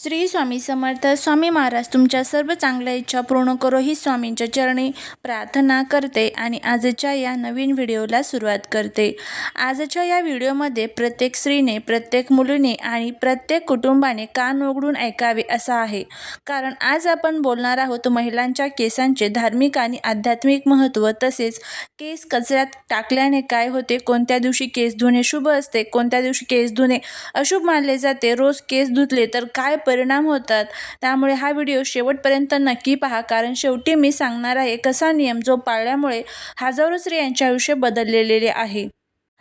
श्री स्वामी समर्थ स्वामी महाराज तुमच्या सर्व चांगल्या इच्छा पूर्ण करो ही स्वामींच्या चरणी प्रार्थना करते आणि आजच्या या नवीन व्हिडिओला सुरुवात करते. आजच्या या व्हिडिओमध्ये प्रत्येक स्त्रीने प्रत्येक मुलीने आणि प्रत्येक कुटुंबाने कान उघडून ऐकावे असं आहे. कारण आज आपण बोलणार आहोत महिलांच्या केसांचे धार्मिक आणि आध्यात्मिक महत्त्व तसेच केस कचऱ्यात टाकल्याने काय होते कोणत्या दिवशी केस धुणे शुभ असते कोणत्या दिवशी केस धुणे अशुभ मानले जाते रोज केस धुतले तर काय परिणाम होतात. त्यामुळे हा व्हिडिओ शेवटपर्यंत नक्की पहा. कारण शेवटी मी सांगणार आहे कसा नियम जो पाळल्यामुळे हजारो स्त्रियांचे आयुष्य बदललेले आहे.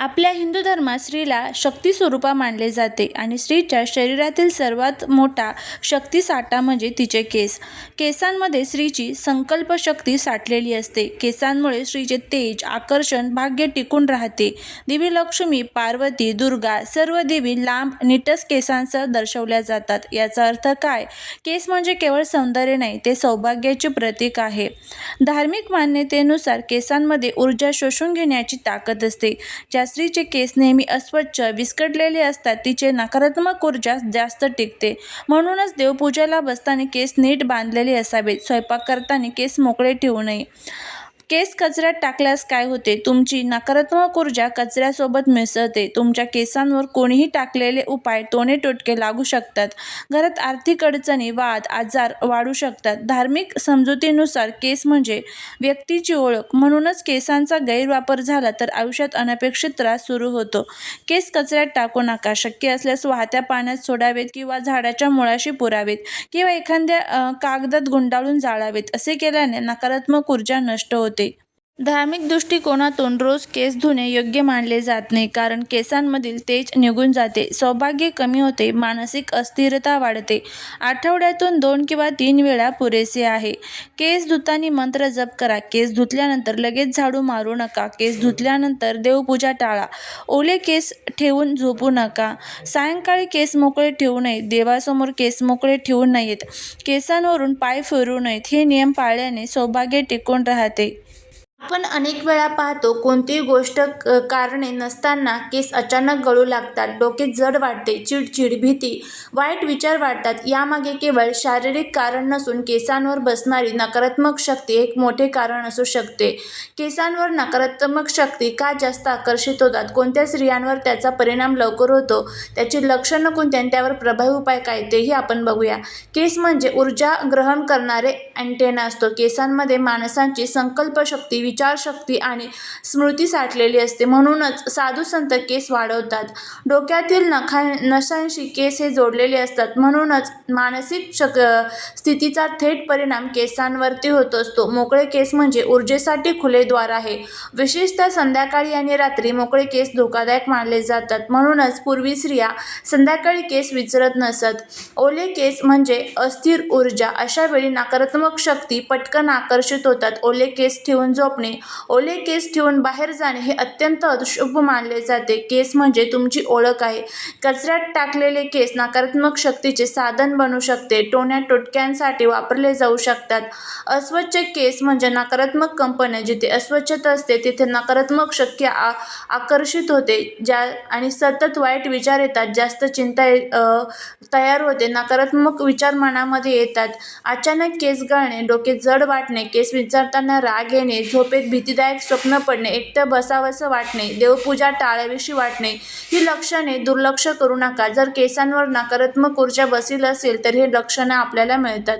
आपल्या हिंदू धर्मात स्त्रीला शक्ती स्वरूपा मानले जाते आणि स्त्रीच्या शरीरातील सर्वात मोठा शक्ती साठा म्हणजे तिचे केस. केसांमध्ये स्त्रीची संकल्प शक्ती साठलेली असते. केसांमुळे स्त्रीचे तेज आकर्षण भाग्य टिकून राहते. देवी लक्ष्मी पार्वती दुर्गा सर्व देवी लांब निटस केसांसह दर्शवल्या जातात. याचा अर्थ काय? केस म्हणजे केवळ सौंदर्य नाही ते सौभाग्याचे प्रतीक आहे. धार्मिक मान्यतेनुसार केसांमध्ये ऊर्जा शोषून घेण्याची ताकद असते. ज्या स्त्रीचे केस नेहमी अस्वच्छ विस्कटलेले असतात. तिचे नकारात्मक ऊर्जा जास्त टिकते. म्हणूनच देवपूजेला बसताना केस नीट बांधलेले असावेत. स्वयंपाक करताना केस मोकळे ठेवू नये. केस कचऱ्यात टाकल्यास काय होते? तुमची नकारात्मक ऊर्जा कचऱ्यासोबत मिसळते. तुमच्या केसांवर कोणीही टाकलेले उपाय टोणे टोटके लागू शकतात. घरात आर्थिक अडचणी वाद आजार वाढू शकतात. धार्मिक समजुतीनुसार केस म्हणजे व्यक्तीची ओळख. म्हणूनच केसांचा गैरवापर झाला तर आयुष्यात अनपेक्षित त्रास सुरू होतो. केस कचऱ्यात टाकू नका. शक्य असल्यास वाहत्या पाण्यात सोडावेत किंवा झाडाच्या मुळाशी पुरावेत किंवा एखाद्या कागदात गुंडाळून जाळावेत. असे केल्याने नकारात्मक ऊर्जा नष्ट होते. धार्मिक दृष्टिकोनातून रोज केस धुणे योग्य मानले जात नाही कारण केसांमधील तेज निघून जाते सौभाग्य कमी होते मानसिक अस्थिरता वाढते. आठवड्यातून दोन किंवा तीन वेळा पुरेसे आहे. केस धुताना मंत्र जप करा. केस धुतल्यानंतर लगेच झाडू मारू नका. केस धुतल्यानंतर देवपूजा टाळा. ओले केस ठेवून झोपू नका. सायंकाळी केस मोकळे ठेवू नयेत देवासमोर केस मोकळे ठेवू नयेत. केसांवरून पाय फिरू नयेत. हे नियम पाळल्याने सौभाग्य टिकून राहते. आपण अनेक वेळा पाहतो कोणतीही गोष्ट क- कारणे नसताना केस अचानक गळू लागतात डोके जड वाटते चिडचिड भीती वाईट विचार वाटतात यामागे केवळ शारीरिक कारण नसून केसांवर बसणारी नकारात्मक शक्ती एक मोठे कारण असू शकते. केसांवर नकारात्मक शक्ती का जास्त आकर्षित होतात? कोणत्या स्त्रियांवर त्याचा परिणाम लवकर होतो? त्याची लक्षणं कोणती? आणि त्यावर प्रभावी उपाय काय? तेही आपण बघूया. केस म्हणजे ऊर्जा ग्रहण करणारे अँटेना असतो. केसांमध्ये माणसांची संकल्पशक्ती विचारशक्ती आणि स्मृती साठलेली असते. म्हणूनच साधू संत केस वाढवतात. डोक्यातील नखा नसांशी केस हे जोडलेले असतात. म्हणूनच मानसिक शक स्थितीचा थेट परिणाम केसांवरती होत असतो. मोकळे केस म्हणजे ऊर्जेसाठी खुले द्वार आहे. विशेषतः संध्याकाळी आणि रात्री मोकळे केस धोकादायक मानले जातात. म्हणूनच पूर्वी स्त्रिया संध्याकाळी केस विचरत नसत. ओले केस म्हणजे अस्थिर ऊर्जा. अशा वेळी नकारात्मक शक्ती पटकन आकर्षित होतात. ओले केस ठेवून झोपणे. ओले केस ठेवून बाहेर जाणे हे अत्यंत अशुभ मानले जाते. केस म्हणजे तुमची ओळख आहे. कचऱ्यात टाकलेले केस नकारात्मक शक्तीचे साधन बनू शकते. टोण्या टोटक्यांसाठी वापरले जाऊ शकतात. अस्वच्छ केस म्हणजे नकारात्मक कंपन्या जिथे अस्वच्छता असते तिथे नकारात्मक शक्य आ आकर्षित होते. ज्या आणि सतत वाईट विचार येतात. जास्त चिंता तयार होते. नकारात्मक विचार मनामध्ये येतात. अचानक केस गळणे डोके जड वाटणे केस विचारताना राग येणे झोपेत भीतीदायक स्वप्न पडणे एकटं बसावंसं वाटणे देवपूजा टाळावीशी वाटणे ही लक्षणे दुर्लक्ष करू नका. जर केसांवर नकारात्मक ऊर्जा बसील असेल तर हे लक्षणं आपल्याला मिळतात.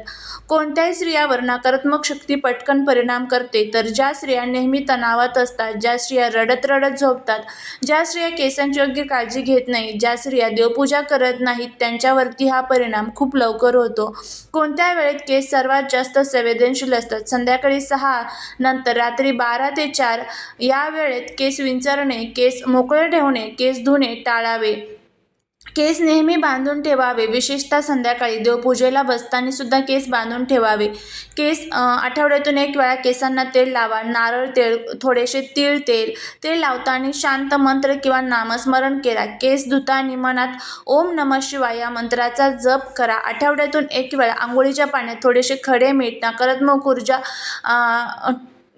कोणत्याही स्त्रियावर नकारात्मक शक्ती पटकन परिणाम करते तर ज्या स्त्रिया नेहमी तणावात असतात ज्या स्त्रिया रडत रडत झोपतात ज्या स्त्रिया केसांची योग्य काळजी घेत नाही ज्या स्त्रिया देवपूजा करत नाहीत त्यांच्यावरती हा परिणाम खूप लवकर होतो. कोणत्या वेळेत केस सर्वात जास्त संवेदनशील असतात संध्याकाळी सहा नंतर रात्री बारा ते चार या वेळेत केस विंचरणे केस मोकळे ठेवणे केस धुणे टाळावे. केस नेहमी बांधून ठेवावे. विशेषतः संध्याकाळी. देवपूजेला बसताना सुद्धा केस बांधून ठेवावे. केस आठवड्यातून एक वेळा केसांना तेल लावा. नारळ तेल थोडेसे तीळ तेल. तेल लावताना शांत मंत्र किंवा नामस्मरण केला. केस धुताना मनात ओम नम शिवाय या मंत्राचा जप करा. आठवड्यातून एक वेळा आंघोळीच्या पाण्यात थोडेसे खडे मीठ नकारात्मक ऊर्जा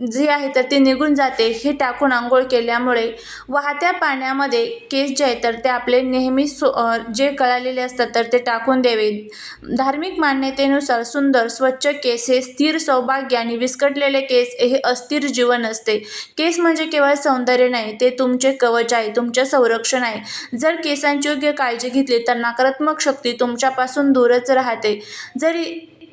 जी आहे तर ती निघून जाते हे टाकून आंघोळ केल्यामुळे. वाहत्या पाण्यामध्ये केस जे आहे तर ते आपले नेहमी सो जे कळालेले असतात तर ते टाकून द्यावे. धार्मिक मान्यतेनुसार सुंदर स्वच्छ केस हे स्थिर सौभाग्य आणि विस्कटलेले केस हे अस्थिर जीवन असते. केस म्हणजे केवळ सौंदर्य नाही ते तुमचे कवच आहे तुमचे संरक्षण आहे. जर केसांची योग्य काळजी घेतली तर नकारात्मक शक्ती तुमच्यापासून दूरच राहते. जरी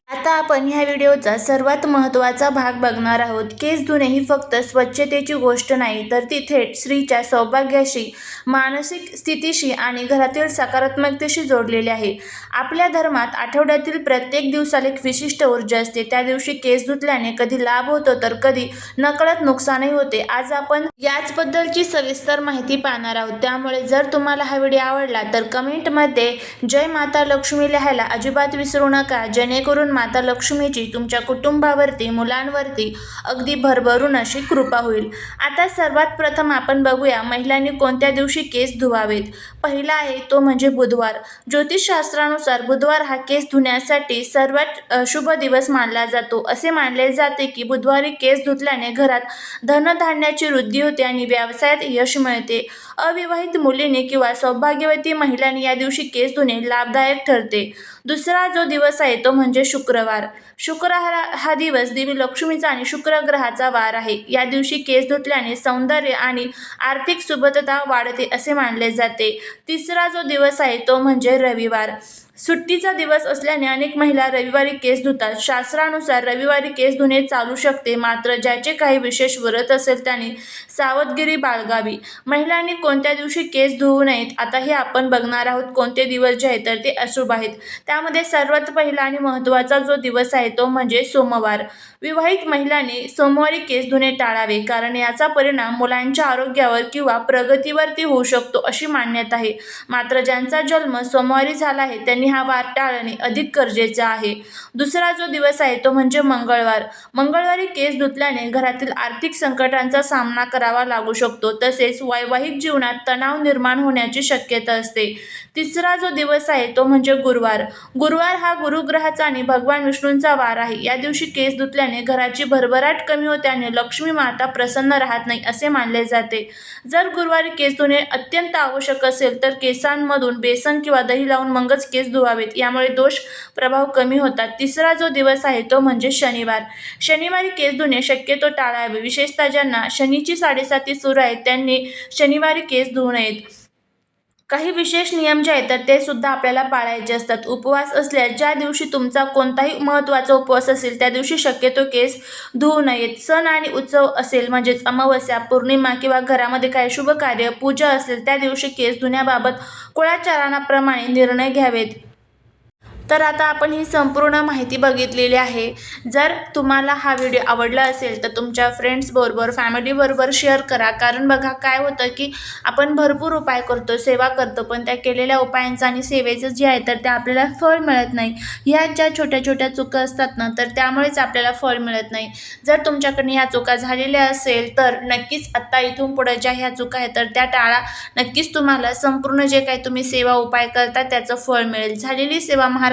आता आपण ह्या व्हिडिओचा सर्वात महत्त्वाचा भाग बघणार आहोत. केस धुणे ही फक्त स्वच्छतेची गोष्ट नाही तर ती थेट स्त्रीच्या सौभाग्याशी मानसिक स्थितीशी आणि घरातील सकारात्मकतेशी जोडलेली आहे. आपल्या धर्मात आठवड्यातील प्रत्येक दिवसाला एक विशिष्ट ऊर्जा असते. त्या दिवशी केस धुतल्याने कधी लाभ होतो तर कधी नकळत नुकसानही होते. आज आपण याचबद्दलची सविस्तर माहिती पाहणार आहोत. त्यामुळे जर तुम्हाला हा व्हिडिओ आवडला तर कमेंटमध्ये जय माता लक्ष्मी लिहायला अजिबात विसरू नका. जेणेकरून माता लक्ष्मीची तुमच्या कुटुंबावरती मुलांवरती अगदी भरभरून अशी कृपा होईल. आता सर्वात प्रथम आपण बघूया महिलांनी कोणत्या दिवशी केस धुवावेत. पहिला आहे तो म्हणजे बुधवार. ज्योतिषशास्त्रानुसार बुधवार हा केस धुण्यासाठी सर्वात शुभ दिवस मानला जातो. असे मानले जाते की बुधवारी केस धुतल्याने घरात धनधान्याची वृद्धी होते आणि व्यवसायात यश मिळते. अविवाहित मुलीने किंवा सौभाग्यवती महिलांनी या दिवशी केस धुणे लाभदायक ठरते. दुसरा जो दिवस आहे तो म्हणजे शुक्रवार. शुक्रवार हा दिवस देवी लक्ष्मीचा आणि शुक्रग्रहाचा वार आहे. या दिवशी केस धुतल्याने सौंदर्य आणि आर्थिक सुबत्ता वाढते असे मानले जाते. तिसरा जो दिवस आहे तो म्हणजे रविवार. सुट्टीचा दिवस असल्याने अनेक महिला रविवारी केस धुतात. शास्त्रानुसार रविवारी केस धुणे चालू शकते मात्र ज्याचे काही विशेष व्रत असेल त्याने सावधगिरी बाळगावी. महिलांनी कोणत्या दिवशी केस धुवू नयेत आता हे आपण बघणार आहोत. कोणते दिवस जे आहेत तर ते अशुभ आहेत. त्यामध्ये सर्वात पहिला आणि महत्त्वाचा जो दिवस आहे तो म्हणजे सोमवार. विवाहित महिलांनी सोमवारी केस धुणे टाळावे कारण याचा परिणाम मुलांच्या आरोग्यावर किंवा प्रगतीवरती होऊ शकतो अशी मान्यता आहे. मात्र ज्यांचा जन्म सोमवारी झाला आहे त्यांनी हा वार टाळणे अधिक गरजेचे आहे. दुसरा जो दिवस आहे तो म्हणजे मंगळवार. मंगळवारी केस धुतल्याने घरातील आर्थिक संकटांचा सामना करावा लागू शकतो. तसेच वैवाहिक जीवनात तणाव निर्माण होण्याची शक्यता असते. तिसरा जो दिवस आहे तो म्हणजे गुरुवार. गुरुवार हा गुरुग्रहाचा आणि भगवान विष्णूंचा वार आहे. या दिवशी केस धुतल्याने घराची भरभराट कमी होत्याने लक्ष्मी माता प्रसन्न राहत नाही असे मानले जाते. जर गुरुवारी केस धुणे अत्यंत आवश्यक असेल तर केसांमधून बेसन किंवा दही लावून मगच केस धुवावेत. यामुळे दोष प्रभाव कमी होतात. तिसरा जो दिवस आहे तो म्हणजे शनिवार. शनिवारी केस धुणे शक्यतो टाळावे. विशेषतः ज्यांना शनीची साडेसाती सुरू आहेत त्यांनी शनिवारी केस धुवू नयेत. काही विशेष नियम जे आहेत तर ते सुद्धा आपल्याला पाळायचे असतात. उपवास असल्यास ज्या दिवशी तुमचा कोणताही महत्त्वाचा उपवास असेल त्या दिवशी शक्यतो केस धुवू नयेत. सण आणि उत्सव असेल म्हणजेच अमावस्या पौर्णिमा किंवा घरामध्ये काही शुभ कार्य पूजा असेल त्या दिवशी केस धुण्याबाबत कुळाचाराणाप्रमाणे निर्णय घ्यावेत. तर आता आपण ही संपूर्ण माहिती बघितलेली आहे. जर तुम्हाला हा व्हिडिओ आवडला असेल तर तुमच्या फ्रेंड्सबरोबर फॅमिलीबरोबर शेअर करा. कारण बघा काय होतं की आपण भरपूर उपाय करतो सेवा करतो पण त्या केलेल्या उपायांचं आणि सेवेचं जे आहे तर ते आपल्याला फळ मिळत नाही. ह्या ज्या छोट्या छोट्या चुका असतात ना तर त्यामुळेच आपल्याला फळ मिळत नाही. जर तुमच्याकडनं ह्या चुका झालेल्या असेल तर नक्कीच आत्ता इथून पुढे ज्या ह्या चुका आहेत तर त्या टाळा. नक्कीच तुम्हाला संपूर्ण जे काही तुम्ही सेवा उपाय करता त्याचं फळ मिळेल. झालेली सेवा